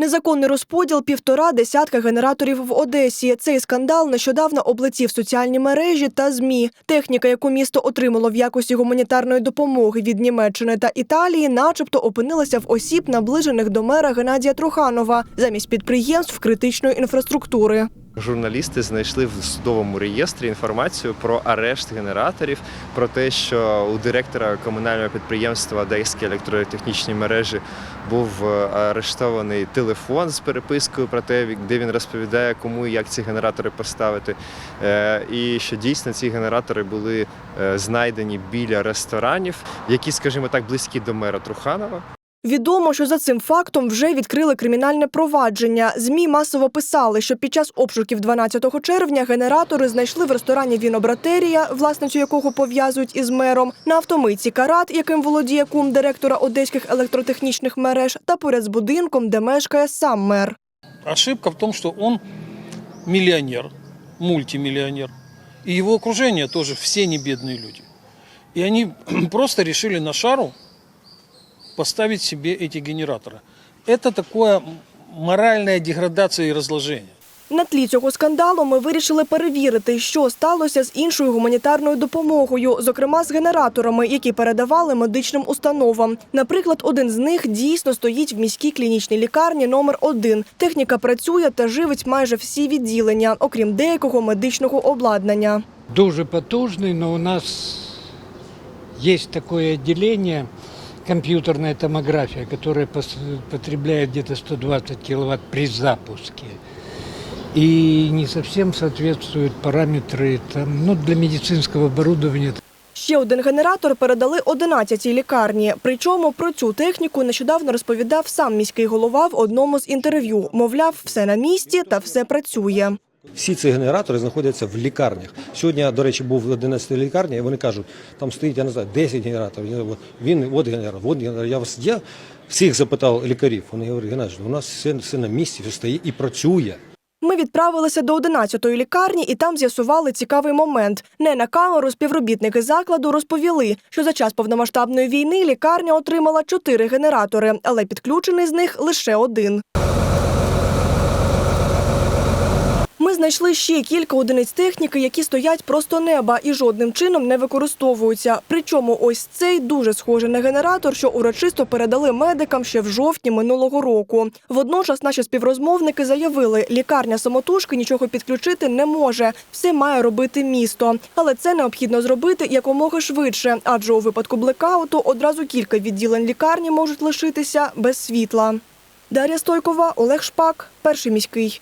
Незаконний розподіл півтора десятка генераторів в Одесі. Цей скандал нещодавно облетів соціальні мережі та змі. Техніка, яку місто отримало в якості гуманітарної допомоги від Німеччини та Італії, начебто опинилася в осіб, наближених до мера Геннадія Труханова, замість підприємств критичної інфраструктури. Журналісти знайшли в судовому реєстрі інформацію про арешт генераторів, про те, що у директора комунального підприємства Одеські електротехнічні мережі був е, арештований телефон з перепискою про те, де він розповідає, кому і як ці генератори поставити. Е, І що дійсно ці генератори були е, знайдені біля ресторанів, які, скажімо так, близькі до мера Труханова. Відомо, що за цим фактом вже відкрили кримінальне провадження. Змі масово писали, що під час обшуків 12 червня генератори знайшли в ресторані Вінобратерія, власницю якого пов'язують із мером, на автомийці Карат, яким володіє кум директора одеських електротехнічних мереж, та поряд з будинком, де мешкає сам мер. Ошибка в том, что он миллионер, мультимиллионер. И его окружение тоже все не бедные люди. И они просто решили на шару поставить себе эти генераторы. Это такое моральная деградация и разложение. На тлі цього скандалу ми вирішили перевірити, що сталося з іншою гуманітарною допомогою, зокрема з генераторами, які передавали медичним установам. Наприклад, один з них дійсно стоїть в міській клінічній лікарні номер 1 Техніка працює та живить майже всі відділення, окрім деякого медичного обладнання. дуже потужный, но у нас есть такое отделение, компьютерная томография, которая потребляет где-то 120 киловатт при запуске. И не совсем соответствуют параметры там, ну, для медицинского оборудования. Ще один генератор передали 11-й лікарні. Причому про цю техніку нещодавно розповідав сам міський голова в одному з інтерв'ю. Мовляв, все на місці та все працює. Всі ці генератори знаходяться в лікарнях. Сьогодні, до речі, був в 11 лікарні, і вони кажуть, там стоїть, я не знаю, 10 генераторів. Він, от генератор, от генератор. Я, вас, я всіх запитав лікарів. Вони говорять, Геннадій, у нас все, все на місці, все стоїть і працює. Ми відправилися до 11-ї лікарні і там з'ясували цікавий момент. Не на камеру співробітники закладу розповіли, що за час повномасштабної війни лікарня отримала чотири генератори, але підключений з них лише один. Ми знайшли ще кілька одиниць техніки, які стоять просто неба і жодним чином не використовуються. Причому ось цей дуже схожий на генератор, що урочисто передали медикам ще в жовтні минулого року. Водночас наші співрозмовники заявили, лікарня самотужки нічого підключити не може. Все має робити місто. Але це необхідно зробити якомога швидше, адже у випадку блекауту одразу кілька відділень лікарні можуть лишитися без світла. Дар'я Стойкова, Олег Шпак, перший міський.